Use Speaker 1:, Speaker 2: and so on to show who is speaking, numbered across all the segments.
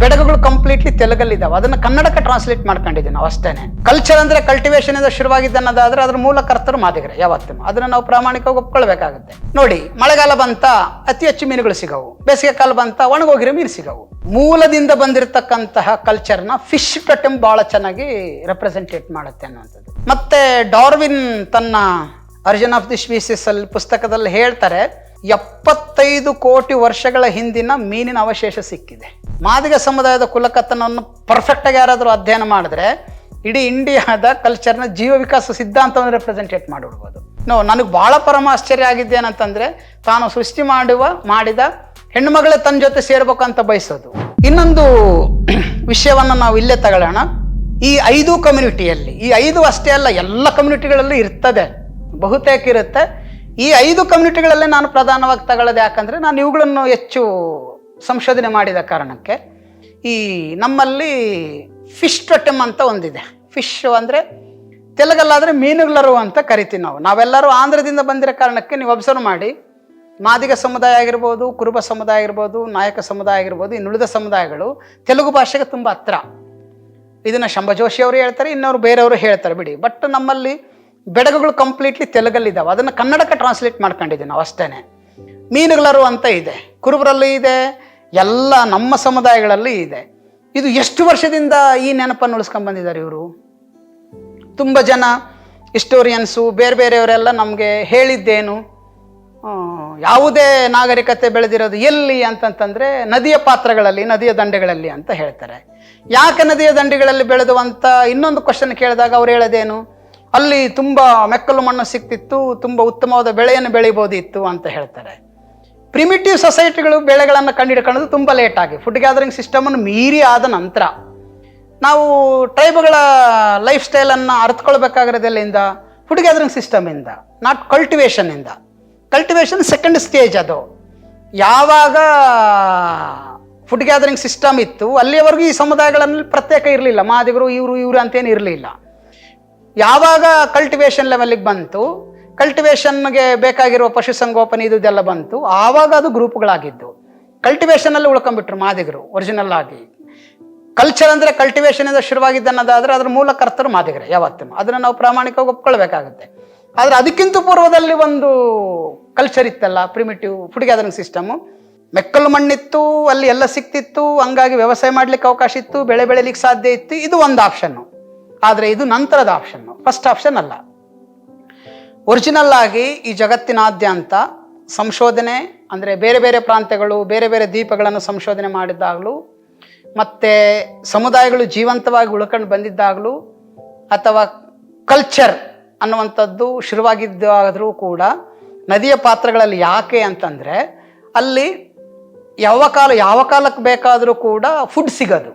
Speaker 1: ಬೆಡಗುಗಳು completely ತೆಲುಗಲ್ಲಿದ್ದಾವೆ ಅದನ್ನ ಕನ್ನಡಕ್ಕೆ translate ಮಾಡ್ಕೊಂಡಿದ್ದೀವಿ ನಾವು ಅಷ್ಟೇನೆ. ಕಲ್ಚರ್ ಅಂದ್ರೆ ಕಲ್ಟಿವೇಶನ್ ಇಂದ ಶುರುವಾಗಿದ್ದ ಅನ್ನೋದಾದ್ರೆ ಅದ್ರ ಮೂಲ ಕರ್ತರು ಮಾದಿಗರೆ, ಯಾವತ್ತೂ. ಅದನ್ನ ನಾವು ಪ್ರಾಮಾಣಿಕವಾಗಿ ಒಪ್ಕೊಳ್ಬೇಕಾಗುತ್ತೆ. ನೋಡಿ, ಮಳೆಗಾಲ ಬಂತ, ಅತಿ ಹೆಚ್ಚು ಮೀನುಗಳು ಸಿಗವು. ಬೇಸಿಗೆ ಕಾಲ ಬಂತ, ಒಣಗೋಗಿರೋ ಮೀನು ಸಿಗವು. ಮೂಲದಿಂದ ಬಂದಿರತಕ್ಕಂತಹ ಕಲ್ಚರ್ನ ಫಿಶ್ ಟಟಮ್ ಬಹಳ ಚೆನ್ನಾಗಿ ರೆಪ್ರೆಸೆಂಟೇಟ್ ಮಾಡುತ್ತೆ ಅನ್ನುವಂಥದ್ದು. ಮತ್ತೆ ಡಾರ್ವಿನ್ ತನ್ನ ಅರ್ಜನ್ ಆಫ್ ದಿ ಸ್ಪೀಸಿಸ್ ಅಲ್ಲಿ ಪುಸ್ತಕದಲ್ಲಿ ಹೇಳ್ತಾರೆ, ಎಪ್ಪತ್ತೈದು ಕೋಟಿ ವರ್ಷಗಳ ಹಿಂದಿನ ಮೀನಿನ ಅವಶೇಷ ಸಿಕ್ಕಿದೆ. ಮಾದಿಗ ಸಮುದಾಯದ ಕುಲಕಥನವನ್ನು ಪರ್ಫೆಕ್ಟ್ ಆಗಿ ಯಾರಾದರೂ ಅಧ್ಯಯನ ಮಾಡಿದ್ರೆ ಇಡೀ ಇಂಡಿಯಾದ ಕಲ್ಚರ್ನ ಜೀವ ವಿಕಾಸ ಸಿದ್ಧಾಂತವನ್ನು ರೆಪ್ರೆಸೆಂಟೇಟ್ ಮಾಡಿಬಿಡ್ಬೋದು. ನೋ ನನಗೆ ಭಾಳ ಪರಮ ಆಶ್ಚರ್ಯ ಆಗಿದ್ದೇನಂತಂದ್ರೆ, ತಾನು ಸೃಷ್ಟಿ ಮಾಡುವ, ಮಾಡಿದ ಹೆಣ್ಣುಮಗಳೇ ತನ್ನ ಜೊತೆ ಸೇರ್ಬೇಕಂತ ಬಯಸೋದು. ಇನ್ನೊಂದು ವಿಷಯವನ್ನು ನಾವು ಇಲ್ಲೇ ತಗೊಳ್ಳೋಣ. ಈ ಐದು ಕಮ್ಯುನಿಟಿಯಲ್ಲಿ ಈ ಐದು ಅಷ್ಟೇ ಅಲ್ಲ, ಎಲ್ಲ ಕಮ್ಯುನಿಟಿಗಳಲ್ಲೂ ಇರ್ತದೆ. ಬಹುತೇಕ ಇರುತ್ತೆ. ಈ ಐದು ಕಮ್ಯುನಿಟಿಗಳಲ್ಲೇ ನಾನು ಪ್ರಧಾನವಾಗಿ ತಗೊಳ್ಳೋದು ಯಾಕಂದರೆ, ನಾನು ಇವುಗಳನ್ನು ಹೆಚ್ಚು ಸಂಶೋಧನೆ ಮಾಡಿದ ಕಾರಣಕ್ಕೆ ಈ ನಮ್ಮಲ್ಲಿ ಫಿಶ್ ಟೊಟೆಮ್ ಅಂತ ಒಂದಿದೆ. ಫಿಶ್ ಅಂದರೆ ತೆಲುಗಲ್ಲಾದರೆ ಮೀನುಗಳರು ಅಂತ ಕರಿತೀವಿ ನಾವು. ನಾವೆಲ್ಲರೂ ಆಂಧ್ರದಿಂದ ಬಂದಿರೋ ಕಾರಣಕ್ಕೆ ನೀವು ಅಬ್ಸರ್ವ್ ಮಾಡಿ. ಮಾದಿಗ ಸಮುದಾಯ ಆಗಿರ್ಬೋದು, ಕುರುಬ ಸಮುದಾಯ ಆಗಿರ್ಬೋದು, ನಾಯಕ ಸಮುದಾಯ ಆಗಿರ್ಬೋದು ಇನ್ನುಳಿದ ಸಮುದಾಯಗಳು ತೆಲುಗು ಭಾಷೆಗೆ ತುಂಬ ಹತ್ರ. ಇದನ್ನು ಶಂಭ ಜೋಶಿ ಅವರು ಹೇಳ್ತಾರೆ ಇನ್ನವರು ಬೇರೆಯವರು ಹೇಳ್ತಾರೆ, ಬಿಡಿ. ಬಟ್ ನಮ್ಮಲ್ಲಿ ಬೆಡಗುಗಳು ಕಂಪ್ಲೀಟ್ಲಿ ತೆಲುಗಲ್ಲಿದ್ದಾವೆ. ಅದನ್ನು ಕನ್ನಡಕ್ಕೆ ಟ್ರಾನ್ಸ್ಲೇಟ್ ಮಾಡ್ಕೊಂಡಿದ್ದೀವಿ ನಾವು ಅಷ್ಟೇನೆ. ಮೀನುಗಳರು ಅಂತ ಇದೆ. ಕುರುಬರಲ್ಲಿ ಇದೆ ಎಲ್ಲ ನಮ್ಮ ಸಮುದಾಯಗಳಲ್ಲಿ ಇದೆ. ಇದು ಎಷ್ಟು ವರ್ಷದಿಂದ ಈ ನೆನಪನ್ನು ಉಳಿಸ್ಕೊಂಡು ಬಂದಿದ್ದಾರೆ ಇವರು? ತುಂಬ ಜನ ಹಿಸ್ಟೋರಿಯನ್ಸು ಬೇರೆ ಬೇರೆಯವರೆಲ್ಲ ನಮಗೆ ಹೇಳಿದ್ದೇನು ಯಾವುದೇ ನಾಗರಿಕತೆ ಬೆಳೆದಿರೋದು ಎಲ್ಲಿ ಅಂತಂತಂದರೆ ನದಿಯ ಪಾತ್ರಗಳಲ್ಲಿ, ನದಿಯ ದಂಡೆಗಳಲ್ಲಿ ಅಂತ ಹೇಳ್ತಾರೆ. ಯಾಕೆ ನದಿಯ ದಂಡೆಗಳಲ್ಲಿ ಬೆಳೆದು ಅಂತ ಇನ್ನೊಂದು ಕ್ವಶನ್ ಕೇಳಿದಾಗ ಅವ್ರು ಹೇಳೋದೇನು, ಅಲ್ಲಿ ತುಂಬ ಮೆಕ್ಕಲು ಮಣ್ಣು ಸಿಕ್ತಿತ್ತು, ತುಂಬ ಉತ್ತಮವಾದ ಬೆಳೆಯನ್ನು ಬೆಳಿಬೋದಿತ್ತು ಅಂತ ಹೇಳ್ತಾರೆ. ಪ್ರಿಮಿಟಿವ್ ಸೊಸೈಟಿಗಳು ಬೆಳೆಗಳನ್ನು ಕಂಡುಹಿಡ್ಕೊಳ್ಳೋದು ತುಂಬ ಲೇಟಾಗಿ ಫುಡ್ ಗ್ಯಾದರಿಂಗ್ ಸಿಸ್ಟಮನ್ನು ಮೀರಿ ಆದ ನಂತರ, ನಾವು ಟ್ರೈಬ್ಗಳ ಲೈಫ್ ಸ್ಟೈಲನ್ನು ಅರ್ಥಕೊಳ್ಬೇಕಾಗಿರೋದೆಲ್ಲಿಂದ ಫುಡ್ ಗ್ಯಾದರಿಂಗ್ ಸಿಸ್ಟಮಿಂದ ನಾಟ್ ಕಲ್ಟಿವೇಷನಿಂದ ಕಲ್ಟಿವೇಷನ್ ಸೆಕೆಂಡ್ ಸ್ಟೇಜ್ ಅದು. ಯಾವಾಗ ಫುಡ್ ಗ್ಯಾದರಿಂಗ್ ಸಿಸ್ಟಮ್ ಇತ್ತು ಅಲ್ಲಿಯವರೆಗೂ ಈ ಸಮುದಾಯಗಳಲ್ಲಿ ಪ್ರತ್ಯೇಕ ಇರಲಿಲ್ಲ. ಮಾದಿಗರು ಇವರು ಇವರು ಅಂತೇನು ಇರಲಿಲ್ಲ. ಯಾವಾಗ ಕಲ್ಟಿವೇಷನ್ ಲೆವೆಲಿಗೆ ಬಂತು ಕಲ್ಟಿವೇಷನ್ಗೆ ಬೇಕಾಗಿರುವ ಪಶುಸಂಗೋಪನೆ ಇದುದೆಲ್ಲ ಬಂತು. ಆವಾಗ ಅದು ಗ್ರೂಪ್ಗಳಾಗಿದ್ದು ಕಲ್ಟಿವೇಷನಲ್ಲಿ ಉಳ್ಕೊಂಡ್ಬಿಟ್ರು ಮಾದಿಗರು ಒರಿಜಿನಲ್ ಆಗಿ. ಕಲ್ಚರ್ ಅಂದರೆ ಕಲ್ಟಿವೇಷನ್ ಇಂದ ಶುರುವಾಗಿದ್ದ ಅನ್ನೋದಾದ್ರೆ ಅದ್ರ ಮೂಲ ಕರ್ತರು ಮಾದಿಗರೆ ಯಾವತ್ತೂ. ಅದನ್ನು ನಾವು ಪ್ರಾಮಾಣಿಕವಾಗಿ ಒಪ್ಕೊಳ್ಬೇಕಾಗುತ್ತೆ. ಆದರೆ ಅದಕ್ಕಿಂತ ಪೂರ್ವದಲ್ಲಿ ಒಂದು ಕಲ್ಚರ್ ಇತ್ತಲ್ಲ ಪ್ರಿಮಿಟಿವ್ ಫುಡ್ ಗ್ಯಾದರಿಂಗ್ ಸಿಸ್ಟಮು ಮೆಕ್ಕಲು ಮಣ್ಣಿತ್ತು, ಅಲ್ಲಿ ಎಲ್ಲ ಸಿಕ್ತಿತ್ತು, ಹಂಗಾಗಿ ವ್ಯವಸಾಯ ಮಾಡ್ಲಿಕ್ಕೆ ಅವಕಾಶ ಇತ್ತು, ಬೆಳೆ ಬೆಳಿಲಿಕ್ಕೆ ಸಾಧ್ಯ ಇತ್ತು. ಇದು ಒಂದು ಆಪ್ಷನ್ನು ಆದರೆ ಇದು ನಂತರದ ಆಪ್ಷನ್ನು ಫಸ್ಟ್ ಆಪ್ಷನ್ ಅಲ್ಲ. ಒರಿಜಿನಲ್ ಆಗಿ ಈ ಜಗತ್ತಿನಾದ್ಯಂತ ಸಂಶೋಧನೆ, ಅಂದರೆ ಬೇರೆ ಬೇರೆ ಪ್ರಾಂತ್ಯಗಳು, ಬೇರೆ ಬೇರೆ ದ್ವೀಪಗಳನ್ನು ಸಂಶೋಧನೆ ಮಾಡಿದ್ದಾಗಲೂ, ಮತ್ತು ಸಮುದಾಯಗಳು ಜೀವಂತವಾಗಿ ಉಳ್ಕೊಂಡು ಬಂದಿದ್ದಾಗಲೂ, ಅಥವಾ ಕಲ್ಚರ್ ಅನ್ನುವಂಥದ್ದು ಶುರುವಾಗಿದ್ದಾದರೂ ಕೂಡ ನದಿಯ ಪಾತ್ರಗಳಲ್ಲಿ ಯಾಕೆ ಅಂತಂದರೆ, ಅಲ್ಲಿ ಯಾವ ಕಾಲ, ಯಾವ ಕಾಲಕ್ಕೆ ಬೇಕಾದರೂ ಕೂಡ ಫುಡ್ ಸಿಗೋದು.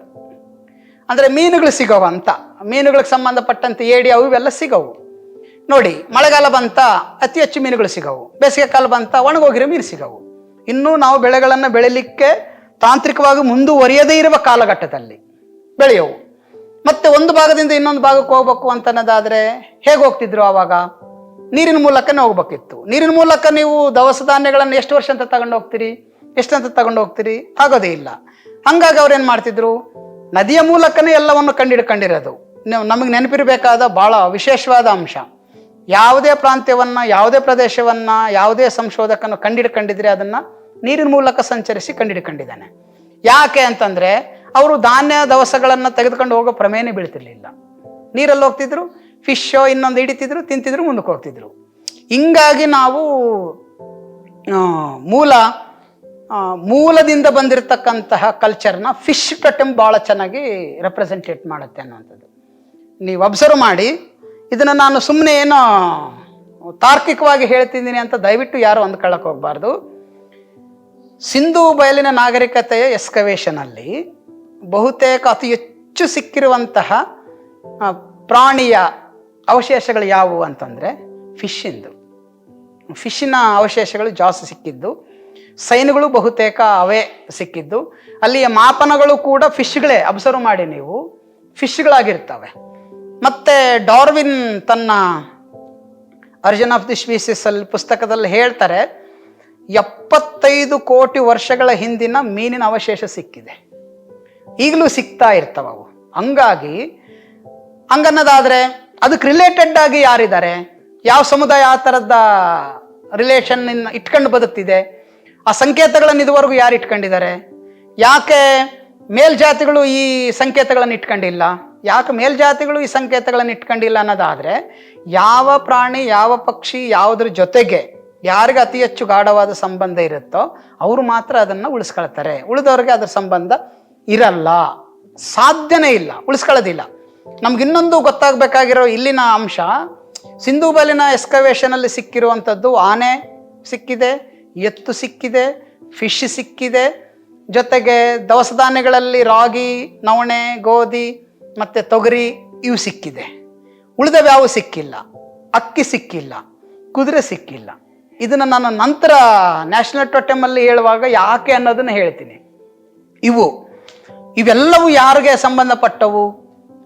Speaker 1: ಅಂದರೆ ಮೀನುಗಳು ಸಿಗವು ಅಂತ ಮೀನುಗಳಿಗೆ ಸಂಬಂಧಪಟ್ಟಂತೆ ಏಡಿ ಅವು ಇವೆಲ್ಲ ಸಿಗವು. ನೋಡಿ, ಮಳೆಗಾಲ ಬಂತ ಅತಿ ಹೆಚ್ಚು ಮೀನುಗಳು ಸಿಗವು. ಬೇಸಿಗೆ ಕಾಲ ಬಂತ ಒಣಗೋಗಿರೋ ಮೀನು ಸಿಗವು. ಇನ್ನೂ ನಾವು ಬೆಳೆಗಳನ್ನು ಬೆಳೆಯಲಿಕ್ಕೆ ತಾಂತ್ರಿಕವಾಗಿ ಮುಂದುವರಿಯದೇ ಇರುವ ಕಾಲಘಟ್ಟದಲ್ಲಿ ಬೆಳೆಯವು. ಮತ್ತೆ ಒಂದು ಭಾಗದಿಂದ ಇನ್ನೊಂದು ಭಾಗಕ್ಕೆ ಹೋಗ್ಬೇಕು ಅಂತ ಅನ್ನೋದಾದರೆ ಹೇಗೆ ಹೋಗ್ತಿದ್ರು ಆವಾಗ? ನೀರಿನ ಮೂಲಕನೇ ಹೋಗ್ಬೇಕಿತ್ತು. ನೀರಿನ ಮೂಲಕ ನೀವು ದವಸ ಧಾನ್ಯಗಳನ್ನು ಎಷ್ಟು ವರ್ಷ ಅಂತ ತಗೊಂಡು ಹೋಗ್ತೀರಿ? ಎಷ್ಟಂತ ತಗೊಂಡು ಹೋಗ್ತೀರಿ? ಆಗೋದೇ ಇಲ್ಲ. ಹಂಗಾಗಿ ಅವ್ರು ಏನು ಮಾಡ್ತಿದ್ರು? ನದಿಯ ಮೂಲಕನೇ ಎಲ್ಲವನ್ನು ಕಂಡಿಡ್ಕೊಂಡಿರೋದು ನಮಗೆ ನೆನಪಿರಬೇಕಾದ ಭಾಳ ವಿಶೇಷವಾದ ಅಂಶ. ಯಾವುದೇ ಪ್ರಾಂತ್ಯವನ್ನು, ಯಾವುದೇ ಪ್ರದೇಶವನ್ನು, ಯಾವುದೇ ಸಂಶೋಧಕನು ಕಂಡಿಡ್ಕೊಂಡಿದ್ರೆ ಅದನ್ನು ನೀರಿನ ಮೂಲಕ ಸಂಚರಿಸಿ ಕಂಡಿಡ್ಕೊಂಡಿದ್ದಾನೆ. ಯಾಕೆ ಅಂತಂದರೆ ಅವರು ಧಾನ್ಯ ದವಸಗಳನ್ನು ತೆಗೆದುಕೊಂಡು ಹೋಗೋ ಪ್ರಮೇಯನೇ ಬೀಳ್ತಿರ್ಲಿಲ್ಲ. ನೀರಲ್ಲಿ ಹೋಗ್ತಿದ್ರು, ಫಿಶ್ಶೋ ಇನ್ನೊಂದು ಹಿಡಿತಿದ್ರು, ತಿಂತಿದ್ರು, ಮುಂದಕ್ಕೆ ಹೋಗ್ತಿದ್ರು. ಹಿಂಗಾಗಿ ನಾವು ಮೂಲ ಮೂಲದಿಂದ ಬಂದಿರತಕ್ಕಂತಹ ಕಲ್ಚರ್ನ ಫಿಶ್ ಟಟಮ್ ಭಾಳ ಚೆನ್ನಾಗಿ ರೆಪ್ರೆಸೆಂಟೇಟ್ ಮಾಡುತ್ತೆ ಅನ್ನುವಂಥದ್ದು. ನೀವು ಅಬ್ಸರ್ವ್ ಮಾಡಿ ಇದನ್ನು ನಾನು ಸುಮ್ಮನೆ ಏನೋ ತಾರ್ಕಿಕವಾಗಿ ಹೇಳ್ತಿದ್ದೀನಿ ಅಂತ ದಯವಿಟ್ಟು ಯಾರು ಅಂದ್ಕೊಳ್ಳೋಕೆ ಹೋಗಬಾರ್ದು. ಸಿಂಧೂ ಬಯಲಿನ ನಾಗರಿಕತೆಯ ಎಸ್ಕವೇಷನಲ್ಲಿ ಬಹುತೇಕ ಅತಿ ಹೆಚ್ಚು ಸಿಕ್ಕಿರುವಂತಹ ಪ್ರಾಣಿಯ ಅವಶೇಷಗಳು ಯಾವುವು ಅಂತಂದರೆ ಫಿಶ್ಶಿಂದು ಫಿಶ್ಶಿನ ಅವಶೇಷಗಳು ಜಾಸ್ತಿ ಸಿಕ್ಕಿದ್ದು. ಸೈನ್ಗಳು ಬಹುತೇಕ ಅವೇ ಸಿಕ್ಕಿದ್ದು. ಅಲ್ಲಿಯ ಮಾಪನಗಳು ಕೂಡ ಫಿಶ್ಗಳೇ ಅಬ್ಸರ್ವ್ ಮಾಡಿ ನೀವು. ಫಿಶ್ಗಳಾಗಿರ್ತವೆ ಮತ್ತು ಡಾರ್ವಿನ್ ತನ್ನ ಅರ್ಜನ್ ಆಫ್ ದಿ ಸ್ಪೀಸಿಸ್ ಅಲ್ಲಿ ಪುಸ್ತಕದಲ್ಲಿ ಹೇಳ್ತಾರೆ, ಎಪ್ಪತ್ತೈದು ಕೋಟಿ ವರ್ಷಗಳ ಹಿಂದಿನ ಮೀನಿನ ಅವಶೇಷ ಸಿಕ್ಕಿದೆ. ಈಗಲೂ ಸಿಗ್ತಾ ಇರ್ತವೆ ಅವು. ಹಂಗಾಗಿ, ಹಂಗನ್ನೋದಾದ್ರೆ ಅದಕ್ಕೆ ರಿಲೇಟೆಡ್ ಆಗಿ ಯಾರಿದ್ದಾರೆ? ಯಾವ ಸಮುದಾಯ ಆ ಥರದ ರಿಲೇಷನ್ ಇಟ್ಕೊಂಡು ಬದುಕ್ತಿದೆ? ಆ ಸಂಕೇತಗಳನ್ನು ಇದುವರೆಗೂ ಯಾರು ಇಟ್ಕೊಂಡಿದ್ದಾರೆ? ಯಾಕೆ ಮೇಲ್ಜಾತಿಗಳು ಈ ಸಂಕೇತಗಳನ್ನು ಇಟ್ಕೊಂಡಿಲ್ಲ? ಯಾಕೆ ಮೇಲ್ಜಾತಿಗಳು ಈ ಸಂಕೇತಗಳನ್ನು ಇಟ್ಕೊಂಡಿಲ್ಲ ಅನ್ನೋದಾದರೆ, ಯಾವ ಪ್ರಾಣಿ, ಯಾವ ಪಕ್ಷಿ, ಯಾವುದ್ರ ಜೊತೆಗೆ ಯಾರಿಗೆ ಅತಿ ಹೆಚ್ಚು ಗಾಢವಾದ ಸಂಬಂಧ ಇರುತ್ತೋ ಅವರು ಮಾತ್ರ ಅದನ್ನು ಉಳಿಸ್ಕೊಳ್ತಾರೆ. ಉಳಿದವ್ರಿಗೆ ಅದರ ಸಂಬಂಧ ಇರಲ್ಲ. ಸಾಧ್ಯನೇ ಇಲ್ಲ, ಉಳಿಸ್ಕೊಳ್ಳೋದಿಲ್ಲ. ನಮ್ಗೆ ಇನ್ನೊಂದು ಗೊತ್ತಾಗಬೇಕಾಗಿರೋ ಇಲ್ಲಿನ ಅಂಶ ಸಿಂಧೂಬಲಿನ ಎಸ್ಕವೇಷನಲ್ಲಿ ಸಿಕ್ಕಿರುವಂಥದ್ದು ಆನೆ ಸಿಕ್ಕಿದೆ, ಎತ್ತು ಸಿಕ್ಕಿದೆ ಫಿಶ್ ಸಿಕ್ಕಿದೆ, ಜೊತೆಗೆ ದವಸ ಧಾನ್ಯಗಳಲ್ಲಿ ರಾಗಿ, ನವಣೆ, ಗೋಧಿ ಮತ್ತು ತೊಗರಿ, ಇವು ಸಿಕ್ಕಿದೆ. ಉಳಿದವು ಯಾವ ಸಿಕ್ಕಿಲ್ಲ. ಅಕ್ಕಿ ಸಿಕ್ಕಿಲ್ಲ. ಕುದುರೆ ಸಿಕ್ಕಿಲ್ಲ. ಇದನ್ನು ನಾನು ನಂತರ ನ್ಯಾಷನಲ್ ಟೋಟೆಮಲ್ಲಿ ಹೇಳುವಾಗ ಯಾಕೆ ಅನ್ನೋದನ್ನು ಹೇಳ್ತೀನಿ. ಇವು, ಇವೆಲ್ಲವೂ ಯಾರಿಗೆ ಸಂಬಂಧಪಟ್ಟವು?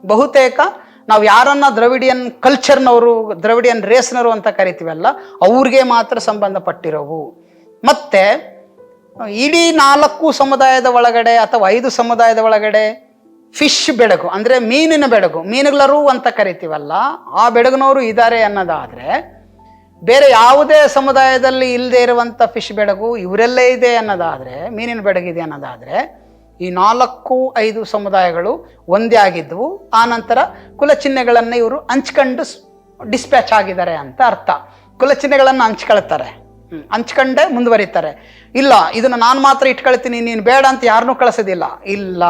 Speaker 1: ಬಹುತೇಕ ನಾವು ಯಾರನ್ನ ದ್ರವಿಡಿಯನ್ ಕಲ್ಚರ್ನವರು, ದ್ರವಿಡಿಯನ್ ರೇಸ್ನವರು ಅಂತ ಕರಿತೀವಲ್ಲ, ಅವ್ರಿಗೆ ಮಾತ್ರ ಸಂಬಂಧಪಟ್ಟಿರೋವು. ಮತ್ತೆ, ಇಡೀ ನಾಲ್ಕು ಸಮುದಾಯದ ಒಳಗಡೆ ಅಥವಾ ಐದು ಸಮುದಾಯದ ಒಳಗಡೆ ಫಿಶ್ ಬೆಡಗು, ಅಂದರೆ ಮೀನಿನ ಬೆಡಗು ಮೀನುಗಳರು ಅಂತ ಕರಿತೀವಲ್ಲ, ಆ ಬೆಡಗಿನವರು ಇದ್ದಾರೆ ಅನ್ನೋದಾದರೆ, ಬೇರೆ ಯಾವುದೇ ಸಮುದಾಯದಲ್ಲಿ ಇಲ್ಲದೆ ಇರುವಂಥ ಫಿಶ್ ಬೆಡಗು ಇವರೆಲ್ಲೇ ಇದೆ ಅನ್ನೋದಾದರೆ, ಮೀನಿನ ಬೆಡಗಿದೆ ಅನ್ನೋದಾದರೆ, ಈ ನಾಲ್ಕು, ಐದು ಸಮುದಾಯಗಳು ಒಂದೇ ಆಗಿದ್ದವು ಆ ನಂತರ ಕುಲಚಿಹ್ನೆಗಳನ್ನು ಇವರು ಹಂಚ್ಕೊಂಡು ಡಿಸ್ಪ್ಯಾಚ್ ಆಗಿದ್ದಾರೆ ಅಂತ ಅರ್ಥ. ಕುಲಚಿಹ್ನೆಗಳನ್ನು ಹಂಚ್ಕೊಳ್ತಾರೆ. ಹಂಚ್ಕೊಂಡೇ ಮುಂದುವರಿತಾರೆ. ಇಲ್ಲ, ಇದನ್ನು ನಾನು ಮಾತ್ರ ಇಟ್ಕೊಳ್ತೀನಿ, ನೀನು ಬೇಡ ಅಂತ ಯಾರನ್ನೂ ಕಳಿಸೋದಿಲ್ಲ. ಇಲ್ಲ.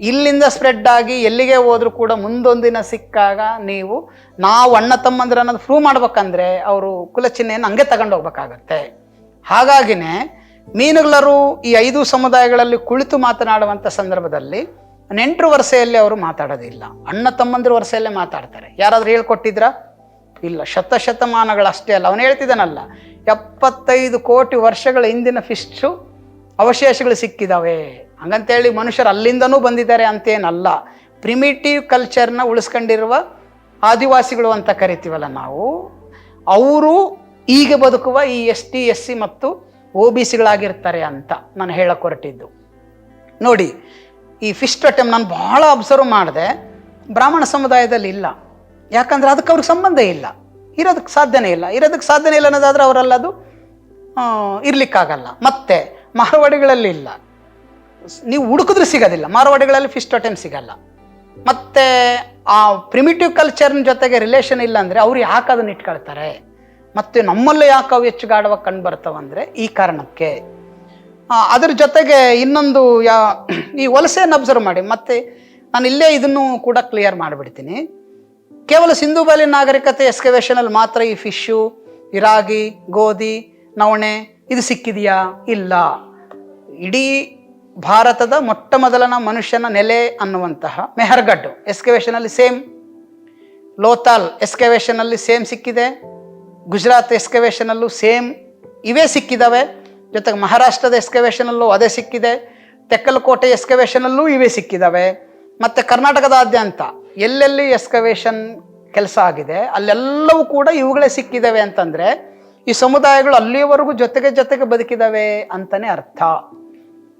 Speaker 1: ಇಲ್ಲಿಂದ ಸ್ಪ್ರೆಡ್ ಆಗಿ ಎಲ್ಲಿಗೆ ಹೋದ್ರೂ ಕೂಡ ಮುಂದೊಂದಿನ ಸಿಕ್ಕಾಗ ನೀವು ನಾವು ಅಣ್ಣ ತಮ್ಮಂದ್ರೆ ಅನ್ನೋದು ಪ್ರೂವ್ ಮಾಡ್ಬೇಕಂದ್ರೆ ಅವರು ಕುಲಚಿಹ್ನೆಯನ್ನು ಹಂಗೆ ತಗೊಂಡು ಹೋಗ್ಬೇಕಾಗತ್ತೆ. ಹಾಗಾಗಿನೇ ಮೀನುಗಳರು ಈ ಐದು ಸಮುದಾಯಗಳಲ್ಲಿ ಕುಳಿತು ಮಾತನಾಡುವಂಥ ಸಂದರ್ಭದಲ್ಲಿ ನೆಂಟರು ವರ್ಷೆಯಲ್ಲಿ ಅವರು ಮಾತಾಡೋದಿಲ್ಲ. ಅಣ್ಣ ತಮ್ಮಂದ್ರ ವರ್ಷೆಯಲ್ಲೇ ಮಾತಾಡ್ತಾರೆ. ಯಾರಾದರೂ ಹೇಳ್ಕೊಟ್ಟಿದ್ರಾ? ಇಲ್ಲ ಶತಶತಮಾನಗಳಷ್ಟೇ ಅಲ್ಲ. ಅವನು ಹೇಳ್ತಿದ್ದಾನಲ್ಲ, ಎಪ್ಪತ್ತೈದು ಕೋಟಿ ವರ್ಷಗಳ ಹಿಂದಿನ ಫಿಶ್ಚು ಅವಶೇಷಗಳು ಸಿಕ್ಕಿದಾವೆ. ಹಂಗಂತೇಳಿ ಮನುಷ್ಯರು ಅಲ್ಲಿಂದನೂ ಬಂದಿದ್ದಾರೆ ಅಂತೇನಲ್ಲ. ಪ್ರಿಮಿಟಿವ್ ಕಲ್ಚರ್ನ ಉಳಿಸ್ಕೊಂಡಿರುವ ಆದಿವಾಸಿಗಳು ಅಂತ ಕರಿತೀವಲ್ಲ ನಾವು. ಅವರು ಈಗ ಬದುಕುವ ಈ ಎಸ್ ಟಿ ಎಸ್ ಸಿ ಮತ್ತು ಒ ಬಿ ಸಿಗಳಾಗಿರ್ತಾರೆ ಅಂತ ನಾನು ಹೇಳಕ್ಕೆ ಹೊರಟಿದ್ದು ನೋಡಿ, ಈ ಫಿಸ್ಟ್ ಅಟೆಮ್ ನಾನು ಭಾಳ ಅಬ್ಸರ್ವ್ ಮಾಡಿದೆ. ಬ್ರಾಹ್ಮಣ ಸಮುದಾಯದಲ್ಲಿ ಇಲ್ಲ. ಯಾಕಂದ್ರೆ ಅದಕ್ಕೆ ಅವ್ರಿಗೆ ಸಂಬಂಧ ಇಲ್ಲ. ಇರೋದಕ್ಕೆ ಸಾಧ್ಯನೇ ಇಲ್ಲ. ಇರೋದಕ್ಕೆ ಸಾಧ್ಯನೇ ಇಲ್ಲ ಅನ್ನೋದಾದ್ರೆ ಅವರಲ್ಲದು ಇರ್ಲಿಕ್ಕಾಗಲ್ಲ. ಮತ್ತೆ ಮಾರವಾಡಿಗಳಲ್ಲಿ ಇಲ್ಲ. ನೀವು ಹುಡುಕಿದ್ರೆ ಸಿಗೋದಿಲ್ಲ. ಮಾರವಾಡಿಗಳಲ್ಲಿ ಫಿಶ್ ಟೋಟೆಮ್ ಸಿಗಲ್ಲ. ಮತ್ತು ಆ ಪ್ರಿಮಿಟಿವ್ ಕಲ್ಚರ್ನ ಜೊತೆಗೆ ರಿಲೇಷನ್ ಇಲ್ಲ ಅಂದರೆ ಅವ್ರು ಯಾಕೆ ಅದನ್ನ ಇಟ್ಕೊಳ್ತಾರೆ? ಮತ್ತು ನಮ್ಮಲ್ಲೇ ಯಾಕೆ ಅವು ಹೆಚ್ಚು ಗಾಢವಾಗಿ ಕಂಡು ಬರ್ತಾವಂದರೆ ಈ ಕಾರಣಕ್ಕೆ. ಅದ್ರ ಜೊತೆಗೆ ಇನ್ನೊಂದು ಯಾ, ಈ ವಲಸೆಯನ್ನು ಅಬ್ಸರ್ವ್ ಮಾಡಿ. ಮತ್ತು ನಾನು ಇಲ್ಲೇ ಇದನ್ನು ಕೂಡ ಕ್ಲಿಯರ್ ಮಾಡಿಬಿಡ್ತೀನಿ. ಕೇವಲ ಸಿಂಧೂ ಬಾಲಿ ನಾಗರಿಕತೆ ಎಸ್ಕವೇಷನಲ್ಲಿ ಮಾತ್ರ ಈ ಫಿಶ್ಶು ಈ ರಾಗಿ, ಗೋಧಿ, ನವಣೆ ಇದು ಸಿಕ್ಕಿದೆಯಾ? ಇಲ್ಲ. ಇಡೀ ಭಾರತದ ಮೊಟ್ಟ ಮೊದಲನ ಮನುಷ್ಯನ ನೆಲೆ ಅನ್ನುವಂತಹ ಮೆಹರ್ಗಡ್ಡು ಎಸ್ಕವೇಷನಲ್ಲಿ ಸೇಮ್. ಲೋತಾಲ್ ಎಸ್ಕವೇಷನಲ್ಲಿ ಸೇಮ್ ಸಿಕ್ಕಿದೆ. ಗುಜರಾತ್ ಎಸ್ಕವೇಷನಲ್ಲೂ ಸೇಮ್ ಇವೇ ಸಿಕ್ಕಿದ್ದಾವೆ ಜೊತೆಗೆ ಮಹಾರಾಷ್ಟ್ರದ ಎಸ್ಕವೇಷನಲ್ಲೂ ಅದೇ ಸಿಕ್ಕಿದೆ. ತೆಕ್ಕಲಕೋಟೆ ಎಸ್ಕವೇಷನಲ್ಲೂ ಇವೇ ಸಿಕ್ಕಿದ್ದಾವೆ ಮತ್ತು ಕರ್ನಾಟಕದಾದ್ಯಂತ ಎಲ್ಲೆಲ್ಲಿ ಎಸ್ಕವೇಷನ್ ಕೆಲಸ ಆಗಿದೆ, ಅಲ್ಲೆಲ್ಲವೂ ಕೂಡ ಇವುಗಳೇ ಸಿಕ್ಕಿದ್ದಾವೆ ಅಂತಂದರೆ ಈ ಸಮುದಾಯಗಳು ಅಲ್ಲಿಯವರೆಗೂ ಜೊತೆಗೆ ಜೊತೆಗೆ ಬದುಕಿದ್ದಾವೆ ಅಂತಲೇ ಅರ್ಥ.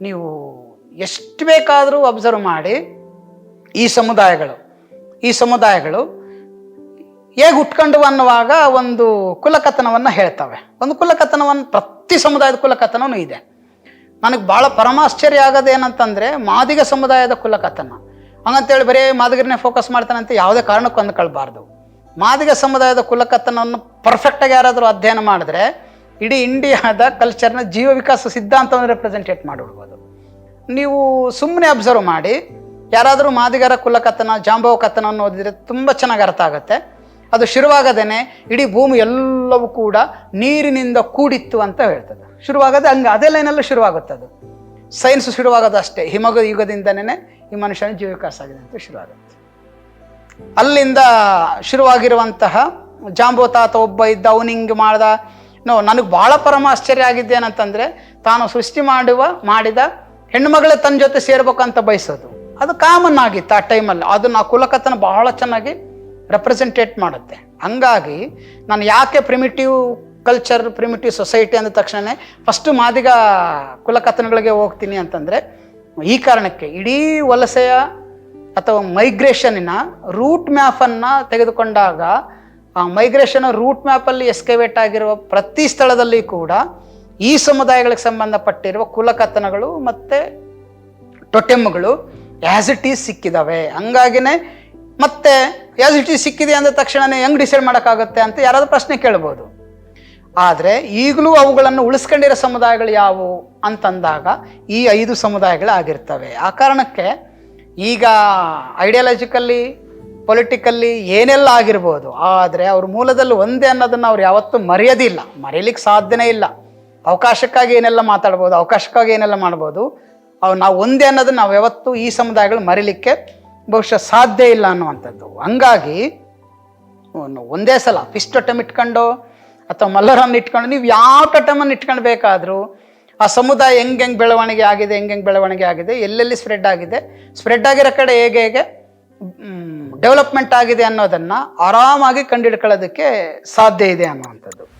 Speaker 1: ನೀವು ಎಷ್ಟು ಬೇಕಾದರೂ ಅಬ್ಸರ್ವ್ ಮಾಡಿ ಈ ಸಮುದಾಯಗಳು ಈ ಸಮುದಾಯಗಳು ಹೇಗೆ ಹುಟ್ಕೊಂಡು ಅನ್ನುವಾಗ ಒಂದು ಕುಲಕಥನವನ್ನು ಹೇಳ್ತವೆ. ಒಂದು ಕುಲಕಥನವನ್ನು ಪ್ರತಿ ಸಮುದಾಯದ ಕುಲಕಥನವೂ ಇದೆ. ನನಗೆ ಭಾಳ ಪರಮಾಶ್ಚರ್ಯ ಆಗೋದು ಏನಂತಂದರೆ ಮಾದಿಗ ಸಮುದಾಯದ ಕುಲಕಥನ. ಹಂಗಂತೇಳಿ ಬರೀ ಮಾದಿಗರನ್ನೇ ಫೋಕಸ್ ಮಾಡ್ತಾನಂತ ಯಾವುದೇ ಕಾರಣಕ್ಕೂ ಅಂದ್ಕೊಳ್ಬಾರ್ದು. ಮಾದಿಗ ಸಮುದಾಯದ ಕುಲಕಥನವನ್ನು ಪರ್ಫೆಕ್ಟಾಗಿ ಯಾರಾದರೂ ಅಧ್ಯಯನ ಮಾಡಿದ್ರೆ ಇಡೀ ಇಂಡಿಯಾದ ಕಲ್ಚರ್ನ ಜೀವ ವಿಕಾಸ ಸಿದ್ಧಾಂತವನ್ನು ರೆಪ್ರೆಸೆಂಟೇಟ್ ಮಾಡಿಬಿಡ್ಬೋದು. ನೀವು ಸುಮ್ಮನೆ ಅಬ್ಸರ್ವ್ ಮಾಡಿ, ಯಾರಾದರೂ ಮಾದಿಗರ ಕುಲಕಥನ ಜಾಂಬವ ಕಥನವನ್ನು ಓದಿದರೆ ತುಂಬ ಚೆನ್ನಾಗಿ ಅರ್ಥ ಆಗುತ್ತೆ. ಅದು ಶುರುವಾಗದೇನೆ ಇಡೀ ಭೂಮಿ ಎಲ್ಲವೂ ಕೂಡ ನೀರಿನಿಂದ ಕೂಡಿತ್ತು ಅಂತ ಹೇಳ್ತದೆ. ಶುರುವಾಗದೆ ಹಂಗೆ, ಅದೇ ಲೈನಲ್ಲೂ ಶುರುವಾಗುತ್ತೆ ಅದು. ಸೈನ್ಸ್ ಶುರುವಾಗೋದು ಅಷ್ಟೇ. ಹಿಮಗ ಯುಗದಿಂದನೇ ಈ ಮನುಷ್ಯನ ಜೀವ ವಿಕಾಸ ಆಗಿದೆ ಅಂತ ಶುರುವಾಗುತ್ತೆ. ಅಲ್ಲಿಂದ ಶುರುವಾಗಿರುವಂತಹ ಜಾಂಬೋ ತಾತ ಒಬ್ಬ ಇದ್ದ, ಅವನಿಂಗ್ ಮಾಡ್ದ ನೋ, ನನಗೆ ಭಾಳ ಪರಮ ಆಶ್ಚರ್ಯ ಆಗಿದ್ದು ಏನಂತಂದರೆ ತಾನು ಸೃಷ್ಟಿ ಮಾಡುವ, ಮಾಡಿದ ಹೆಣ್ಮಗಳೇ ತನ್ನ ಜೊತೆ ಸೇರ್ಬೇಕಂತ ಬಯಸೋದು. ಅದು ಕಾಮನ್ ಆಗಿತ್ತು ಆ ಟೈಮಲ್ಲಿ ಅದು ನಾ ಕುಲಕಥನ ಬಹಳ ಚೆನ್ನಾಗಿ ರೆಪ್ರೆಸೆಂಟೇಟ್ ಮಾಡುತ್ತೆ. ಹಂಗಾಗಿ ನಾನು ಯಾಕೆ ಪ್ರಿಮಿಟಿವ್ ಕಲ್ಚರ್ ಪ್ರಿಮಿಟಿವ್ ಸೊಸೈಟಿ ಅಂದ ತಕ್ಷಣ ಫಸ್ಟು ಮಾದಿಗ ಕುಲಕಥನಗಳಿಗೆ ಹೋಗ್ತೀನಿ ಅಂತಂದರೆ, ಈ ಕಾರಣಕ್ಕೆ ಇಡೀ ವಲಸೆಯ ಅಥವಾ ಮೈಗ್ರೇಷನಿನ ರೂಟ್ ಮ್ಯಾಪನ್ನು ತೆಗೆದುಕೊಂಡಾಗ ಆ ಮೈಗ್ರೇಷನ್ ರೂಟ್ ಮ್ಯಾಪಲ್ಲಿ ಎಸ್ಕೇವೇಟ್ ಆಗಿರುವ ಪ್ರತಿ ಸ್ಥಳದಲ್ಲಿ ಕೂಡ ಈ ಸಮುದಾಯಗಳಿಗೆ ಸಂಬಂಧಪಟ್ಟಿರುವ ಕುಲಕಥನಗಳು ಮತ್ತು ಟೊಟೆಮ್ಗಳು ಆ್ಯಸ್ ಇಟ್ ಈಸ್ ಸಿಕ್ಕಿದಾವೆ. ಹಂಗಾಗಿನೇ ಮತ್ತೆ ಆ್ಯಸ್ ಇಟ್ ಈಸ್ ಸಿಕ್ಕಿದೆ ಅಂದ ತಕ್ಷಣನೇ ಹೆಂಗೆ ಡಿಸೈಡ್ ಮಾಡೋಕ್ಕಾಗುತ್ತೆ ಅಂತ ಯಾರಾದರೂ ಪ್ರಶ್ನೆ ಕೇಳ್ಬೋದು. ಆದರೆ ಈಗಲೂ ಅವುಗಳನ್ನು ಉಳಿಸ್ಕೊಂಡಿರೋ ಸಮುದಾಯಗಳು ಯಾವುವು ಅಂತಂದಾಗ ಈ ಐದು ಸಮುದಾಯಗಳು ಆಗಿರ್ತವೆ ಆ ಕಾರಣಕ್ಕೆ ಈಗ ಐಡಿಯಾಲಜಿಕಲ್ಲಿ ಪೊಲಿಟಿಕಲ್ಲಿ ಏನೆಲ್ಲ ಆಗಿರ್ಬೋದು, ಆದರೆ ಅವ್ರ ಮೂಲದಲ್ಲಿ ಒಂದೇ ಅನ್ನೋದನ್ನು ಅವ್ರು ಯಾವತ್ತೂ ಮರೆಯೋದಿಲ್ಲ. ಮರೆಯಲಿಕ್ಕೆ ಸಾಧ್ಯನೇ ಇಲ್ಲ. ಅವಕಾಶಕ್ಕಾಗಿ ಏನೆಲ್ಲ ಮಾತಾಡ್ಬೋದು, ಅವಕಾಶಕ್ಕಾಗಿ ಏನೆಲ್ಲ ಮಾಡ್ಬೋದು ಅವು ನಾವು ಒಂದೇ ಅನ್ನೋದನ್ನು ನಾವು ಯಾವತ್ತೂ ಈ ಸಮುದಾಯಗಳು ಮರೀಲಿಕ್ಕೆ ಬಹುಶಃ ಸಾಧ್ಯ ಇಲ್ಲ ಅನ್ನುವಂಥದ್ದು. ಹಂಗಾಗಿ, ಒಂದೇ ಸಲ ಫಿಸ್ಟ್ ಟೊಟೆಮ್ ಇಟ್ಕೊಂಡು ಅಥವಾ ಮಲ್ಲರನ್ನು ಇಟ್ಕೊಂಡು, ನೀವು ಯಾವ ಟಟಮನ್ನು ಇಟ್ಕೊಳ್ಬೇಕಾದ್ರೂ ಆ ಸಮುದಾಯ ಹೆಂಗೆ ಹೆಂಗೆ ಬೆಳವಣಿಗೆ ಆಗಿದೆ, ಹೆಂಗೆ ಹೆಂಗೆ ಬೆಳವಣಿಗೆ ಆಗಿದೆ, ಎಲ್ಲೆಲ್ಲಿ ಸ್ಪ್ರೆಡ್ ಆಗಿದೆ ಸ್ಪ್ರೆಡ್ ಆಗಿರೋ ಕಡೆ ಹೇಗೆ ಹೇಗೆ ಡೆವಲಪ್ಮೆಂಟ್ ಆಗಿದೆ ಅನ್ನೋದನ್ನು ಆರಾಮಾಗಿ ಕಂಡುಹಿಡ್ಕೊಳ್ಳೋದಕ್ಕೆ ಸಾಧ್ಯ ಇದೆ ಅನ್ನುವಂಥದ್ದು.